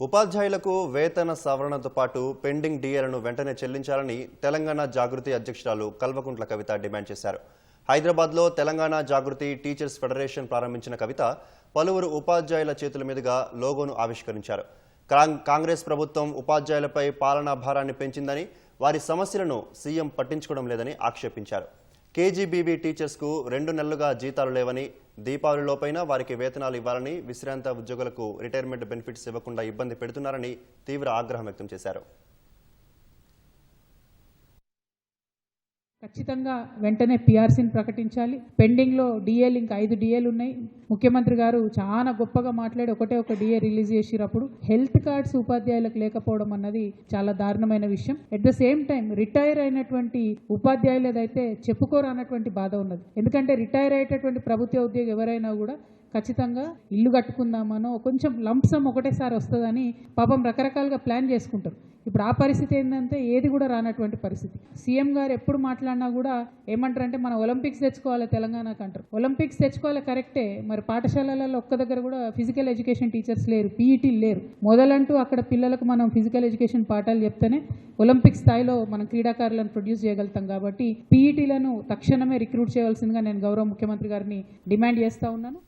ఉపాధ్యాయులకు వేతన సవరణతో పాటు పెండింగ్ డిఏలను వెంటనే చెల్లించాలని తెలంగాణ జాగృతి అధ్యక్షురాలు కల్వకుంట్ల కవిత డిమాండ్ చేశారు. హైదరాబాద్లో తెలంగాణ జాగృతి టీచర్స్ ఫెడరేషన్ ప్రారంభించిన కవిత పలువురు ఉపాధ్యాయుల చేతుల మీదుగా లోగోను ఆవిష్కరించారు. కాంగ్రెస్ ప్రభుత్వం ఉపాధ్యాయులపై పాలనా భారాన్ని పెంచిందని వారి సమస్యలను సీఎం పట్టించుకోవడం లేదని ఆక్షేపించారు. కేజీబీబీ టీచర్స్కు రెండు నెలలుగా జీతాలు లేవని దీపావళిలోపైన వారికి వేతనాలు ఇవ్వాలని విశ్రాంత ఉద్యోగులకు రిటైర్మెంట్ బెనిఫిట్స్ ఇవ్వకుండా ఇబ్బంది పెడుతున్నారని తీవ్ర ఆగ్రహం వ్యక్తం చేశారు. ఖచ్చితంగా వెంటనే పిఆర్సీని ప్రకటించాలి. పెండింగ్లో డిఏలు ఇంకా ఐదు డిఏలు ఉన్నాయి. ముఖ్యమంత్రి గారు చాలా గొప్పగా మాట్లాడి ఒకటే ఒక డిఏ రిలీజ్ చేసినప్పుడు హెల్త్ కార్డ్స్ ఉపాధ్యాయులకు లేకపోవడం అన్నది చాలా దారుణమైన విషయం. At the same time retire అయినటువంటి ఉపాధ్యాయులు ఏదైతే చెప్పుకోరు అన్నటువంటి బాధ ఉన్నది. ఎందుకంటే రిటైర్ అయ్యేటటువంటి ప్రభుత్వ ఉద్యోగి ఎవరైనా కూడా ఖచ్చితంగా ఇల్లు కట్టుకుందామనో కొంచెం లంప్సమ్ ఒకటేసారి వస్తుందని పాపం రకరకాలుగా ప్లాన్ చేసుకుంటారు. ఇప్పుడు ఆ పరిస్థితి ఏంటంటే ఏది కూడా రానటువంటి పరిస్థితి. సీఎం గారు ఎప్పుడు మాట్లాడినా కూడా ఏమంటారంటే మనం ఒలింపిక్స్ తెచ్చుకోవాలి తెలంగాణకు అంటారు. ఒలింపిక్స్ తెచ్చుకోవాలి కరెక్టే మరి పాఠశాలలలో ఒక్క దగ్గర కూడా ఫిజికల్ ఎడ్యుకేషన్ టీచర్స్ లేరు పీఈటీ లేరు. మొదలంటూ అక్కడ పిల్లలకు మనం ఫిజికల్ ఎడ్యుకేషన్ పాఠాలు చెప్తేనే ఒలింపిక్ స్థాయిలో మనం క్రీడాకారులను ప్రొడ్యూస్ చేయగలుగుతాం కాబట్టి పీఈటీలను తక్షణమే రిక్రూట్ చేయవలసిందిగా నేను గౌరవ ముఖ్యమంత్రి గారిని డిమాండ్ చేస్తూ ఉన్నాను.